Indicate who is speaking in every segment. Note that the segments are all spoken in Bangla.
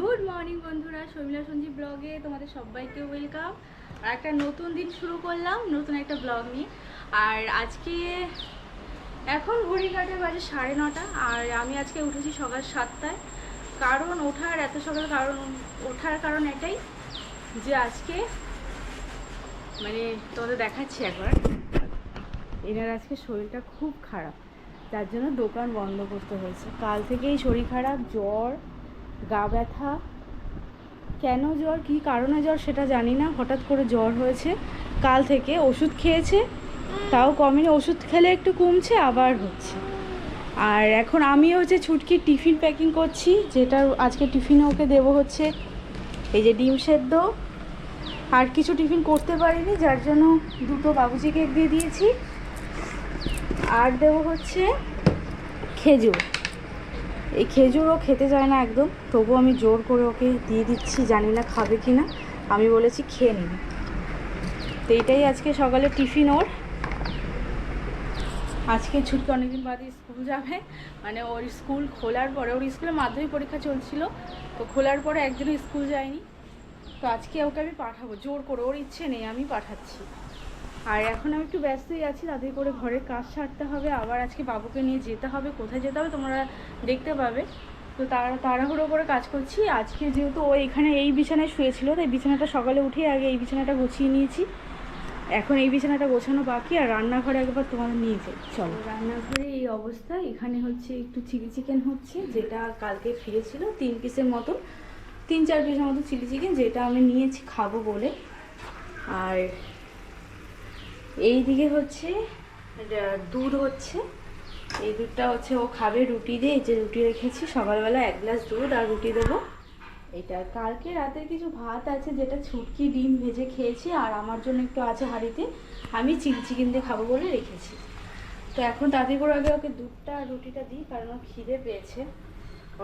Speaker 1: গুড মর্নিং বন্ধুরা। শর্মিলা সঞ্জীব ব্লগে তোমাদের সবাইকে ওয়েলকাম আর একটা নতুন দিন শুরু করলাম, নতুন একটা ব্লগ নিয়ে। আর আজকে এখন ঘড়ি কাটে বাজে সাড়ে নটা, আর আমি আজকে উঠেছি সকাল সাতটায়। কারণ ওঠার, এত সকাল কারণ, ওঠার কারণ এটাই যে আজকে মানে তোমাদের দেখাচ্ছি একবার। এনার আজকে শরীরটা খুব খারাপ, যার জন্য দোকান বন্ধ করতে হয়েছে। কাল থেকেই শরীর খারাপ, জ্বর গা ব্যথা, কেন জ্বর, কী কারণে জ্বর সেটা জানি না, হঠাৎ করে জ্বর হয়েছে, কাল থেকে ওষুধ খেয়েছে, তাও কমেনি, ওষুধ খেলে একটু কমছে, আবার হচ্ছে। আর এখন আমি হচ্ছে ছুটকি টিফিন প্যাকিং করছি, যেটা আজকে টিফিনে ওকে দেবো হচ্ছে, এই যে ডিম সেদ্ধ, আর কিছু টিফিন করতে পারিনি, যার জন্য দুটো বাবুজি কেক দিয়ে দিয়েছি। আর দেবো হচ্ছে খেজুর। এই খেজুরও খেতে চায় না একদম। তবু আমি জোর করে ওকে দিয়ে দিচ্ছি, জানি না খাবে কি না। আমি বলেছি খেয়ে নিন। তো এইটাই আজকে সকালে টিফিন ওর। আজকে ছুটি, অনেকদিন বাদে স্কুল যাবে। মানে ওর স্কুল খোলার পরে, ওর স্কুলে মাধ্যমিক পরীক্ষা চলছিল, তো খোলার পরে একদিনও স্কুল যায়নি। তো আজকে ওকে আমি পাঠাবো, জোর করে, ওর ইচ্ছে নেই, আমি পাঠাচ্ছি। আর এখন আমি একটু ব্যস্তই আছি, তাদের করে ঘরের কাজ সারতে হবে, আবার আজকে বাবুকে নিয়ে যেতে হবে, কোথায় যেতে হবে তোমরা দেখতে পাবে। তো তারা, তাড়াহুড়ো করে কাজ করছি, আজকে যেহেতু ও এখানে এই বিছানায় শুয়েছিল, তাই বিছানাটা সকালে উঠে আগে এই বিছানাটা গুছিয়ে নিয়েছি। এখন এই বিছানাটা গোছানো বাকি, আর রান্নাঘরে একবার তোমাদের নিয়ে যাই, চলো। রান্নাঘরে এই অবস্থা, এখানে হচ্ছে একটু চিলি চিকেন হচ্ছে, যেটা কালকে ফিরেছিল, তিন পিসের মতো তিন চার পিসের মতো চিলি চিকেন, যেটা আমি নিয়েছি খাব বলে। আর এই দিকে হচ্ছে দুধ হচ্ছে। এই দুধটা হচ্ছে ও খাবে রুটি দিয়ে যে রুটি রেখেছি, সকালবেলা এক গ্লাস দুধ আর রুটি দেবো। এটা কালকে রাতের কিছু ভাত আছে, যেটা ছুটকি ডিম ভেজে খেয়েছি, আর আমার জন্য একটু আছে হাঁড়িতে। আমি চিলি চিকেন দিয়ে খাব বলে রেখেছি। তো এখন তাড়াতাড়ি করে আগে ওকে দুধটা আর রুটিটা দিই, কারণ ও খিদে পেয়েছে।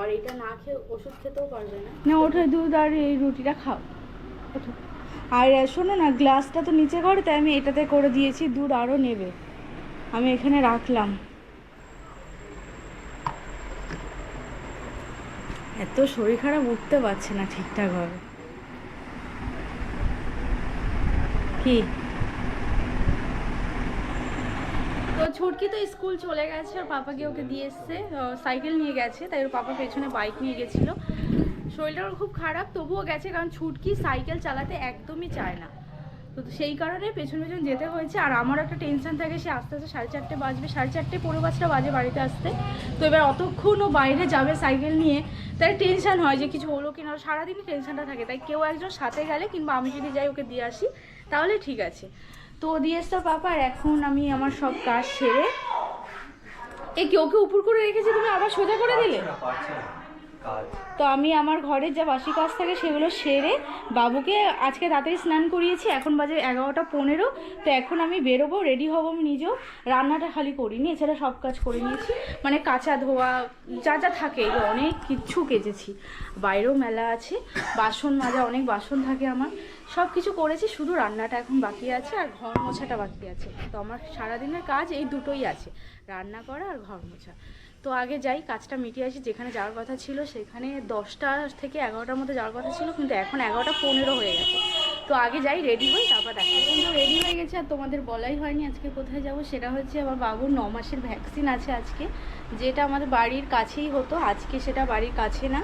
Speaker 1: আর এটা না খেয়ে ওষুধ খেতেও পারবে না। না, ওঠে, দুধ আর এই রুটিটা খাও। আর শোনো না গ্লাসটা তো নিচে ঘরে, তাই আমি এটাতে করে দিয়েছি দুধ আরও নেবে। আমি এখানে রাখলাম। এত শরীর খারাপ, উঠতে পারছে না ঠিকঠাকভাবে কি? তো ছুটকি তো স্কুল চলে গেছে ওর পাপা গিয়ে ওকে দিয়ে এসছে সাইকেল নিয়ে গেছে, তাই ওর পাপা পেছনে বাইক নিয়ে গেছিল। শরীরটা খুব খারাপ, তবুও গেছে কারণ ছুটকি সাইকেল চালাতে একদমই চায় না। তো সেই কারণে পেছন পেছন যেতে হয়েছে। আর আমার একটা টেনশন থাকে, সে আস্তে আস্তে সাড়ে চারটে বাজবে, সাড়ে চারটে পনেরো পাঁচটা বাজে বাড়িতে আসতে। তো এবার অতক্ষণ ও বাইরে যাবে সাইকেল নিয়ে। তাই টেনশন হয় যে কিছু হলো কি না সারাদিনই টেনশনটা থাকে। তাই কেউ একজন সাথে গেলে কিংবা আমি যদি যাই ওকে দিয়ে আসি, তাহলে ঠিক আছে। তো দিয়ে এসছে পাপা আর এখন আমি আমার সব কাজ সেরে এ কি, ওকে উপর করে রেখেছি? তুমি আবার সোজা করে দিলে? তো আমি আমার ঘরের যা বাসি কাজ থাকে সেগুলো সেরে বাবুকে আজকে তাড়াতাড়ি স্নান করিয়েছি, এখন বাজে এগারোটা পনেরো, তো এখন আমি বেরোবো রেডি হব আমি নিজেও। রান্নাটা খালি করিনি, এছাড়া সব কাজ করে নিয়েছি। মানে কাঁচা ধোয়া, যা যা থাকে, এগুলো অনেক কিচ্ছু কেচেছি। বাইরেও মেলা আছে, বাসন মাজা, অনেক বাসন থাকে আমার। সব কিছু করেছি, শুধু রান্নাটা এখন বাকি আছে আর ঘর মোছাটা বাকি আছে। তো আমার সারাদিনের কাজ এই দুটোই আছে, রান্না করা আর ঘর মোছা। তো আগে যাই, কাজটা মিটিয়ে আসি, যেখানে যাওয়ার কথা ছিল সেখানে দশটা থেকে এগারোটার মধ্যে যাওয়ার কথা ছিল, কিন্তু এখন এগারোটা পনেরো হয়ে গেছে। তো আগে যাই রেডি হই, তারপর দেখা কিন্তু রেডি হয়ে গেছে, আর তোমাদের বলাই হয়নি আজকে কোথায় যাব, সেটা হচ্ছে আমার বাবুর ন মাসের ভ্যাকসিন আছে আজকে, যেটা আমাদের বাড়ির কাছেই হতো। আজকে সেটা বাড়ির কাছে না,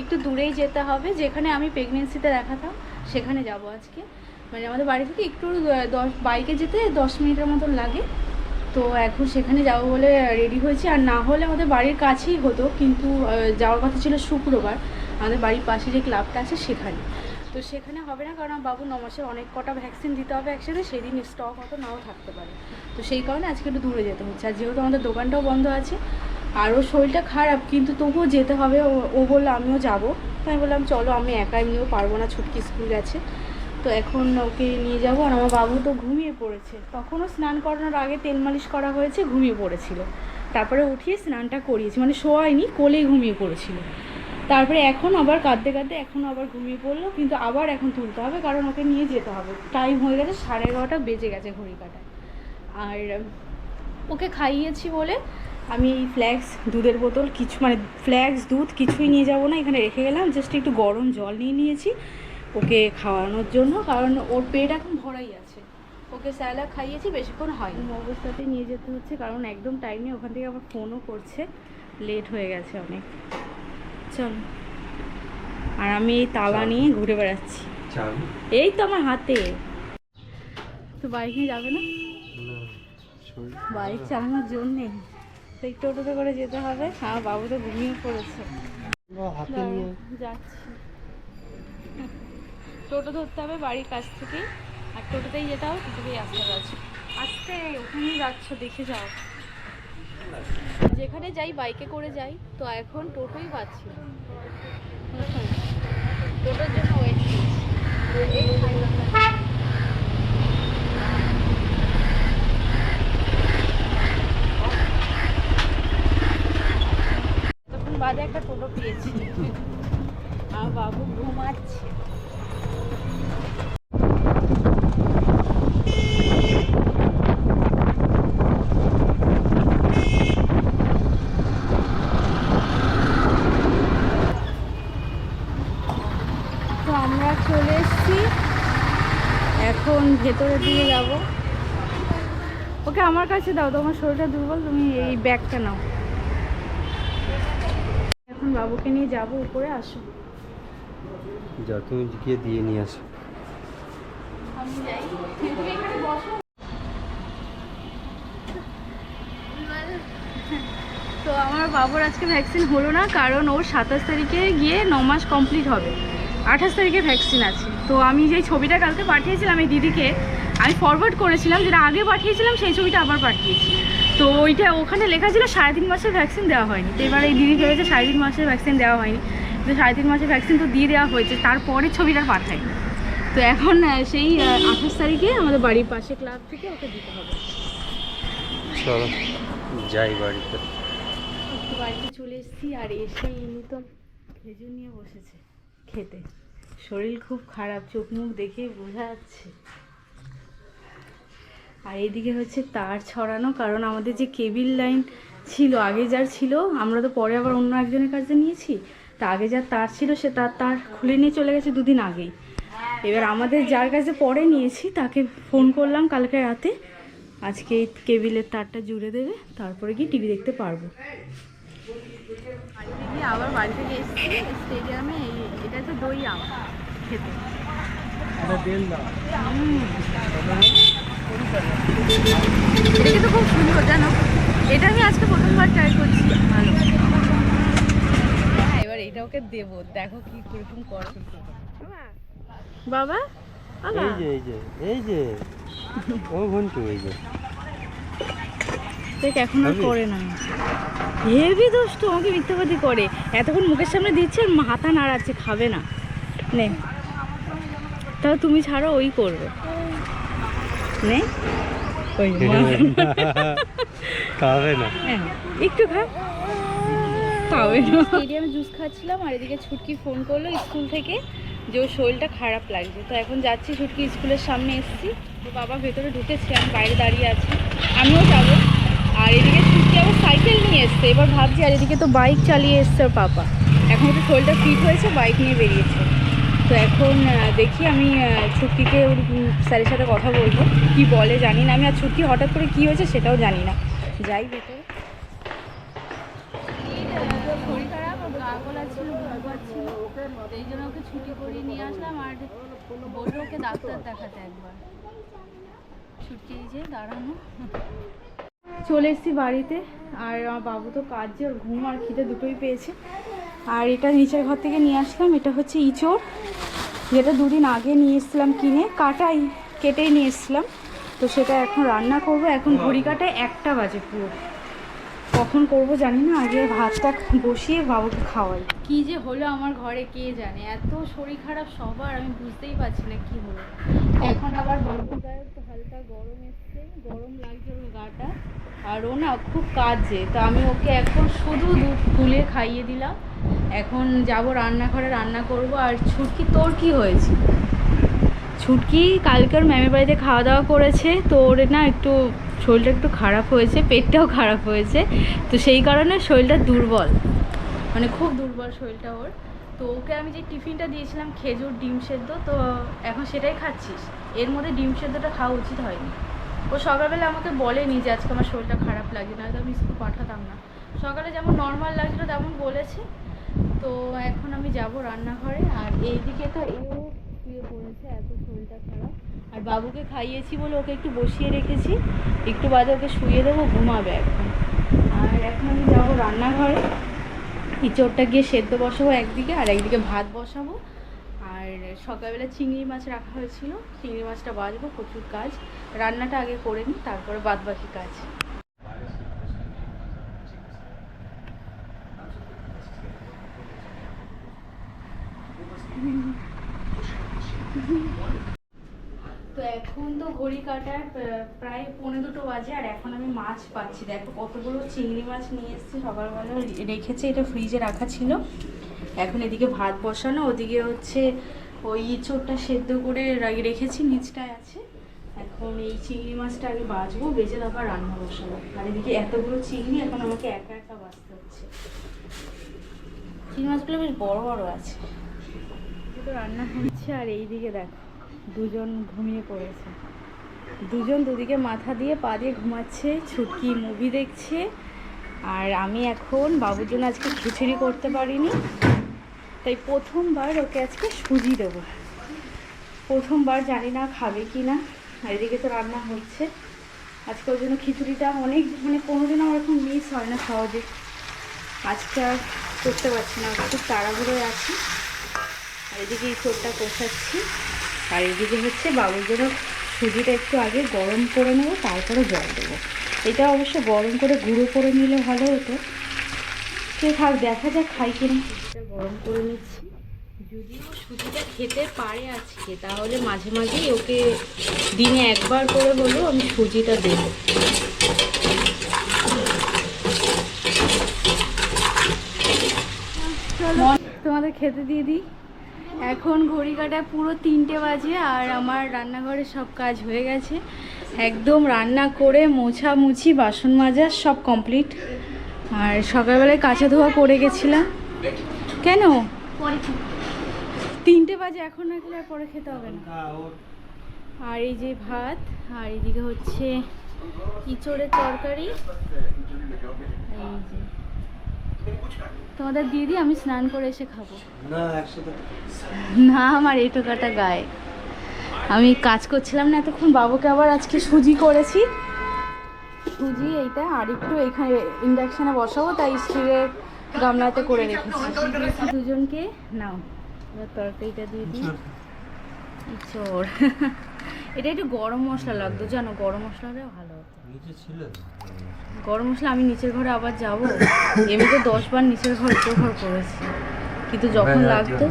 Speaker 1: একটু দূরেই যেতে হবে, যেখানে আমি প্রেগনেন্সিতে দেখাতাম, সেখানে যাব আজকে। মানে আমাদের বাড়ি থেকে একটু দশ বাইকে যেতে দশ মিনিটের মতন লাগে। তো এখন সেখানে যাব বলে রেডি হয়েছি। আর না হলে আমাদের বাড়ির কাছেই হতো, কিন্তু যাওয়ার কথা ছিল শুক্রবার। আমাদের বাড়ির পাশে যে ক্লাবটা আছে সেখানে। তো সেখানে হবে না, কারণ বাবু ন মাসের অনেক কটা ভ্যাকসিন দিতে হবে একসাথে, সেদিন স্টক হয়তো নাও থাকতে পারে। তো সেই কারণে আজকে একটু দূরে যেতে হচ্ছে। আর যেহেতু আমাদের দোকানটাও বন্ধ আছে আর ওর শরীরটা খারাপ, কিন্তু তবুও যেতে হবে। ও বলল, আমিও যাব। তাই বললাম, চলো, আমি একা এমনিও পারব না, ছুটকি স্কুল গেছে। তো এখন ওকে নিয়ে যাব আর আমার বাবু তো ঘুমিয়ে পড়েছে। তখনও স্নান করানোর আগে তেল মালিশ করা হয়েছে, ঘুমিয়ে পড়েছিল। তারপরে উঠিয়ে স্নানটা করিয়েছি মানে শোয়াইনি কোলেই ঘুমিয়ে পড়েছিল। তারপরে এখন আবার কাঁদতে কাঁদতে এখন আবার ঘুমিয়ে পড়ল, কিন্তু আবার এখন তুলতে হবে, কারণ ওকে নিয়ে যেতে হবে। টাইম হয়ে গেছে সাড়ে এগারোটা, বেজে গেছে ঘড়ি কাটায়। আর ওকে খাইয়েছি বলে আমি ফ্ল্যাক্স দুধের বোতল, কিছু মানে ফ্ল্যাক্স দুধ কিছুই নিয়ে যাব না, এখানে রেখে গেলাম। জাস্ট একটু গরম জল নিয়ে নিয়েছি। ওকে খাওয়ানোর জন্য কারণ ওর পেট এখন ভরাই আছে। ওকে স্যালা খাইয়েছি বেশিক্ষণ হয় অবস্থাতে নিয়ে যেতে হচ্ছে কারণ একদম টাইম নেই ওখান থেকে আবার ফোনও করছে লেট হয়ে গেছে অনেক। চল। আর আমি এই তালা নিয়ে ঘুরে বেড়াচ্ছি। এই তো আমার হাতে। তো বাইক নিয়ে যাবে না?
Speaker 2: না
Speaker 1: বাইক চালানোর জন্যে। তো টোটোতে করে যেতে হবে। হ্যাঁ বাবু তো ঘুমিয়ে পড়েছে। যাচ্ছি। টোটো ধরতে হবে বাড়ির কাছ থেকেই, আর টোটোতেই যেতে হবে, টোটোতেই আসতে পারছি আসতে ওখানেই যাচ্ছ, দেখে যাও। যেখানে যাই, বাইকে করে যাই, তো এখন টোটোই পাচ্ছি টোটোর জন্য ওয়েট বাদে একটা টোটো পেয়েছি। আর বাবু ঘুমাচ্ছে তো আমরা চলে এসেছি ভেতরের দিকে যাব। ওকে আমার কাছে দাও তোমার শরীরটা দুর্বল তুমি এই ব্যাগটা নাও। এখন বাবুকে নিয়ে যাব উপরে আসো।
Speaker 2: যা তুমি গিয়ে দিয়ে নিয়ে আসো।
Speaker 1: আমি যাই। এখানে বসো। তো আমার বাবুর আজকে ভ্যাকসিন হলো না কারণ ওর সাতাশ তারিখে গিয়ে ন মাস কমপ্লিট হবে। আঠাশ তারিখে ভ্যাকসিন আছে। তো আমি যে ছবিটা কালকে পাঠিয়েছিলাম এই দিদিকে আমি ফরওয়ার্ড করেছিলাম যেটা আগে পাঠিয়েছিলাম সেই ছবিটা আবার পাঠিয়েছি। তো ওইটা ওখানে লেখা ছিল সাড়ে তিন মাসের ভ্যাকসিন দেওয়া হয়নি। তো এবার এই দিদি ভেবেছে সাড়ে তিন মাসের ভ্যাকসিন দেওয়া হয়নি। তো সাড়ে তিন মাসের ভ্যাকসিন তো দিয়ে দেওয়া হয়েছে তারপরে ছবিটা পাঠাই তো এখন সেই আঠাশ তারিখে আমাদের বাড়ির পাশে ক্লাব থেকে ওকে দিতে হবে।
Speaker 2: চলো যাই বাড়িতে।
Speaker 1: বাড়িতে চলে এসেছি আর এসে ইনি তো খেজুর নিয়ে বসেছে। খেতে। শরীর খুব খারাপ, চোখ মুখ দেখে বোঝা যাচ্ছে। আর এইদিকে হচ্ছে তার ছড়ানো, কারণ আমাদের যে কেবিল লাইন ছিল, আগে যার ছিল, আমরা তো পরে আবার অন্য একজনের কাছে নিয়েছি। তা আগে যার তার ছিল, সে তার তার খুলে নিয়ে চলে গেছে দুদিন আগেই। এবার আমাদের যার কাছে পরে নিয়েছি, তাকে ফোন করলাম কালকে রাতে, আজকে এই কেবিলের তারটা জুড়ে দেবে, তারপরে গিয়ে টিভি দেখতে পারব। আবার বাড়ি থেকে এসেছি স্টেডিয়ামে এটা হচ্ছে দই আম খেতে। হুম। এটা কিন্তু খুব সুন্দর জানো? এটা আমি আজকে প্রথমবার ট্রাই করছি। ভালো। হ্যাঁ, এবার এটা ওকে দেবো। দেখো কি কীরকম করে। বাবা বাবা।
Speaker 2: এই যে এই যে এই যে। ও ঘন্টু এই যে।
Speaker 1: দেখ এখন আর করে না হেভি দোষ্ট আমাকে মিথ্যাবাদী করে। এতক্ষণ মুখের সামনে দিচ্ছে আর মাথা নাড়াচ্ছে খাবে না। নে। তাহলে তুমি ছাড়ো ওই করবে। নে। ওই
Speaker 2: খাবে না।
Speaker 1: হ্যাঁ, একটু খা। খাবে না। স্টেডিয়ামে জুস খাচ্ছিলাম আর এদিকে ছুটকি ফোন করল স্কুল থেকে যে ওর শরীরটা খারাপ লাগছে। তো এখন যাচ্ছি ছুটকি স্কুলের সামনে এসেছি। তো বাবা ভেতরে ঢুকেছে আমি বাইরে দাঁড়িয়ে আছি। আমিও যাব। আর এদিকে সাইকেল নিয়ে এসছে, এবার ভাবছি আর এদিকে তো বাইক চালিয়ে এসছে ওর পাপা। এখন তো শরীরটা ফিট হয়েছে বাইক নিয়ে বেরিয়েছে। তো এখন দেখি আমি ছুটকিকে ওর স্যারের সাথে কথা বলব। কি বলে জানি না আমি, আর ছুটকি হঠাৎ করে কি হয়েছে সেটাও জানি না। যাই ভেতরে। ছুটি করিয়ে নিয়ে আসলাম, আর ওকে ডাক্তার দেখাতে একবার। ছুটি যে দাঁড়ানো। চলে এসেছি বাড়িতে। আর আমার বাবু তো কাজে, ওর ঘুম আর খিদে দুটোই পেয়েছে। আর এটা নিচের ঘর থেকে নিয়ে আসলাম, এটা হচ্ছে ইঁচড়। যেটা দুদিন আগে নিয়ে এসেছিলাম কিনে, কাটাই, কেটেই নিয়ে এসেছিলাম। তো সেটা এখন রান্না করব। এখন ঘড়ি কাটায় একটা বাজে পুরো। কখন করব জানি না, আগে ভাতটা বসিয়ে বাবুকে খাওয়াই। কি যে হলো আমার ঘরে কে জানে? এত শরীর খারাপ সবার, আমি বুঝতেই পারছি না কি হলো। এখন আবার একটু হালকা গরম এসছে, গরম লাগছে ওর গাটা। আর ও না খুব কাজে তো আমি ওকে এখন শুধু দুধ তুলে খাইয়ে দিলাম। এখন যাব রান্নাঘরে, রান্না করব। আর ছুটকি, তোর কি হয়েছে? ছুটকি কালকে ওর ম্যামের বাড়িতে খাওয়া দাওয়া করেছে, তো ওর না একটু শরীরটা একটু খারাপ হয়েছে, পেটটাও খারাপ হয়েছে, তো সেই কারণে শরীরটা দুর্বল। মানে খুব দুর্বল শরীরটা ওর। তো ওকে আমি যে টিফিনটা দিয়েছিলাম খেজুর, ডিম সেদ্ধ, তো এখন সেটাই খাচ্ছিস। এর মধ্যে ডিম সেদ্ধটা খাওয়া উচিত হয়নি। ও সকালবেলা আমাকে বলেনি যে আজকে আমার শরীরটা খারাপ লাগে না আমি স্কুল পাঠাতাম না। সকালে যেমন নর্মাল লাগছিল, তেমন বলেছে। তো এখন আমি যাব রান্নাঘরে। আর এইদিকে তো এও শুয়ে পড়েছে, এত শরীরটা খারাপ। আর বাবুকে খাইয়েছি বলে ওকে একটু বসিয়ে রেখেছি। একটু বাদে ওকে শুয়ে দেবো, ঘুমাবে এখন। আর এখন আমি যাব রান্নাঘরে। ইঁচড়টা গিয়ে সেদ্ধ বসাবো একদিকে আর একদিকে ভাত বসাবো। আর সকালবেলা চিংড়ি মাছ রাখা হয়েছিল। চিংড়ি মাছটা বাজবো প্রচুর কাজ। রান্নাটা আগে করে নিই, তারপরে বাদবাকি কাজ তো এখন তো ঘড়ি কাটার প্রায় পৌনে দুটো বাজে আর এখন আমি মাছ পাচ্ছি। দেখো কতগুলো চিংড়ি মাছ নিয়ে এসেছি সকালবেলা রেখেছে, এটা ফ্রিজে রাখা ছিল। এখন এদিকে ভাত বসানো, ওদিকে হচ্ছে ওই ইঁচড়টা সেদ্ধ করে রেখেছি, নিচটায় আছে। এখন এই চিংড়ি মাছটা আগে বাজবো বেজে তারপর রান্না বসাবো। আর এদিকে এতগুলো চিংড়ি, এখন আমাকে একা একা বাজতে হচ্ছে। চিংড়ি মাছগুলো বেশ বড় বড় আছে। রান্না হচ্ছে, আর এইদিকে দেখো, দুজন ঘুমিয়ে পড়েছে। দুজন দুদিকে মাথা দিয়ে পা দিয়ে ঘুমাচ্ছে, ছুটকি মুভি দেখছে। আর আমি এখন বাবুর জন্য আজকে খিচুড়ি করতে পারিনি। তাই প্রথমবার ওকে আজকে সুজি দেবো। প্রথমবার জানি না খাবে কি না আর এদিকে তো রান্না হচ্ছে। আজকে ওর জন্য খিচুড়িটা অনেক মানে কোনোদিন আমার এখন মিস হয় না সহজে। আজকে আর করতে পারছি না, খুব তাড়াহুড়োয় আছি। আর এদিকে এই চোরটা কষাচ্ছি। আর এদিকে হচ্ছে বাবুর জন্য সুজিটা একটু আগে গরম করে নেব, তারপরে জল দেবো। এটা অবশ্য গরম করে গুঁড়ো করে নিলে ভালো হতো। সে থাক দেখা যাক খাই কিনা। সুজিটা গরম করে নিচ্ছি। যদি ও সুজিটা খেতে পারে আজকে, তাহলে মাঝে মাঝেই ওকে দিনে একবার করে হলেও আমি সুজিটা দেবো। তোমাদের খেতে দিয়ে দিই। এখন ঘড়ি কাটা পুরো তিনটে বাজে আর আমার রান্নাঘরে সব কাজ হয়ে গেছে। একদম রান্না করে মোছামুছি, বাসন মাজা সব কমপ্লিট আর সকালবেলায় কাঁচা ধোয়া করে গেছিলাম। কেন? তিনটে বাজে এখন না খেলে আর পরে খেতে হবে না। আর এই যে ভাত, আর এদিকে হচ্ছে ইঁচড়ের তরকারি। এই যে। তোমাদের দিয়ে দিই আমি স্নান করে এসে খাব।
Speaker 2: না
Speaker 1: আমার এটো কাটা গায়ে। আমি কাজ করছিলাম না এতক্ষণ বাবুকে আবার আজকে সুজি করেছি। সুজি এইটা আর একটু এখানে ইন্ডাকশানে বসাবো তাই স্টিলের গামলাতে করে রেখেছি। দুজনকে নাও এবার তরকারিটা দিয়ে দিই। চোর। এটা একটু গরম মশলা লাগতো জানো গরম মশলাটা ভালো হতো।
Speaker 2: নিচে ছিল
Speaker 1: গরম মশলা আমি নিচের ঘরে আবার যাব। এমনিতে দশ বার নিচের ঘর উপর ঘর করেছি। কিন্তু যখন
Speaker 2: হ্যাঁ,
Speaker 1: লাগতো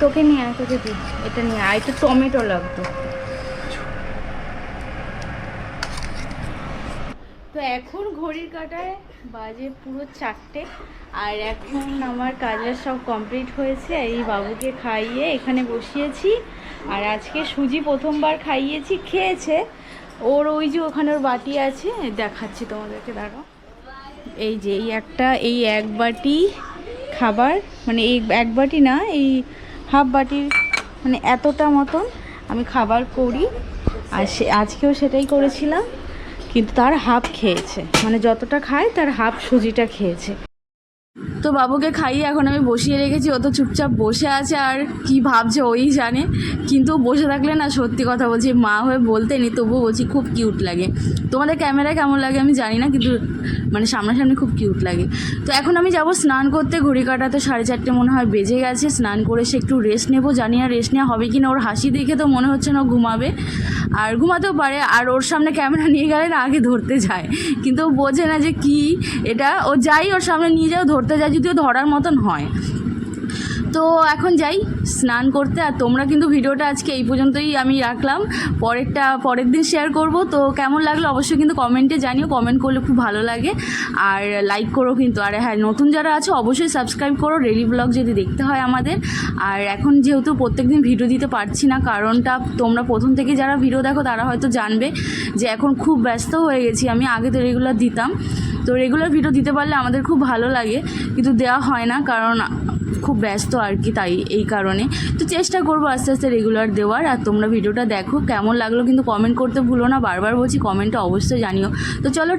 Speaker 1: তোকে নিয়ে আয় তোকে দিই। এটা নিয়ে আয় একটু টমেটো লাগতো। তো এখন ঘড়ির কাটায় বাজে পুরো চারটে আর এখন আমার কাজের সব কমপ্লিট হয়েছে। এই বাবুকে খাইয়ে এখানে বসিয়েছি। আর আজকে সুজি প্রথমবার খাইয়েছি, খেয়েছে। ওর ওই যে ওখানে ওর বাটি আছে, দেখাচ্ছি তোমাদেরকে, দাঁড়াও। এই যে, এই একটা, এই এক বাটি খাবার মানে এই এক বাটি না, এই হাফ বাটির মানে এতটা মতন আমি খাবার করি। আর সে, আজকেও সেটাই করেছিলাম, কিন্তু তার হাফ খেয়েছে। মানে যতটা খায়, তার হাফ সুজিটা খেয়েছে। তো বাবুকে খাইয়ে এখন আমি বসিয়ে রেখেছি, ও তো চুপচাপ বসে আছে আর কি ভাবছে ওই জানে। কিন্তু বসে থাকলে না সত্যি কথা বলছি, মা হয়ে বলতে নি তবুও বলছি খুব কিউট লাগে। তোমাদের ক্যামেরায় কেমন লাগে আমি জানি না, কিন্তু মানে সামনাসামনি খুব কিউট লাগে। তো এখন আমি যাব স্নান করতে, ঘড়ি কাটাতে, সাড়ে চারটে মনে হয় বেজে গেছে, স্নান করে সে একটু রেস্ট নেব, জানি না রেস্ট নেওয়া হবে কি না ওর হাসি দেখে তো মনে হচ্ছে না ঘুমাবে। আর ঘুমাতেও পারে, আর ওর সামনে ক্যামেরা নিয়ে গেলে না আগে ধরতে যায়। কিন্তু ও বোঝে না যে কি, এটা ও যাই ওর সামনে নিয়ে যাও, ধরতে যায় যদিও ধরার মতন হয়। তো এখন যাই, স্নান করতে, আর তোমরা কিন্তু ভিডিওটা আজকে এই পর্যন্তই আমি রাখলাম। পরেরটা, পরের দিন শেয়ার করব। তো কেমন লাগল অবশ্যই কিন্তু কমেন্টে জানিও কমেন্ট করলে খুব ভালো লাগে। আর লাইক করো কিন্তু, আর হ্যাঁ নতুন যারা আছে, অবশ্যই সাবস্ক্রাইব করো। ডেলি ব্লগ যদি দেখতে হয় আমাদের। আর এখন যেহেতু প্রত্যেকদিন ভিডিও দিতে পারছি না, কারণটা তোমরা প্রথম থেকে যারা ভিডিও দেখো, তারা হয়তো জানবে যে এখন খুব ব্যস্ত হয়ে গেছি। আমি আগে তো রেগুলার দিতাম। তো রেগুলার ভিডিও দিতে পারলে আমাদের খুব ভালো লাগে, কিন্তু দেওয়া হয় না কারণ খুব ব্যস্ত আর কি তাই এই কারণে। তো চেষ্টা করব আস্তে আস্তে রেগুলার দেওয়ার, আর তোমরা ভিডিওটা দেখো, কেমন লাগল কিন্তু কমেন্ট করতে ভুলো না, বারবার বলছি কমেন্টটা অবশ্যই জানিও। তো চলো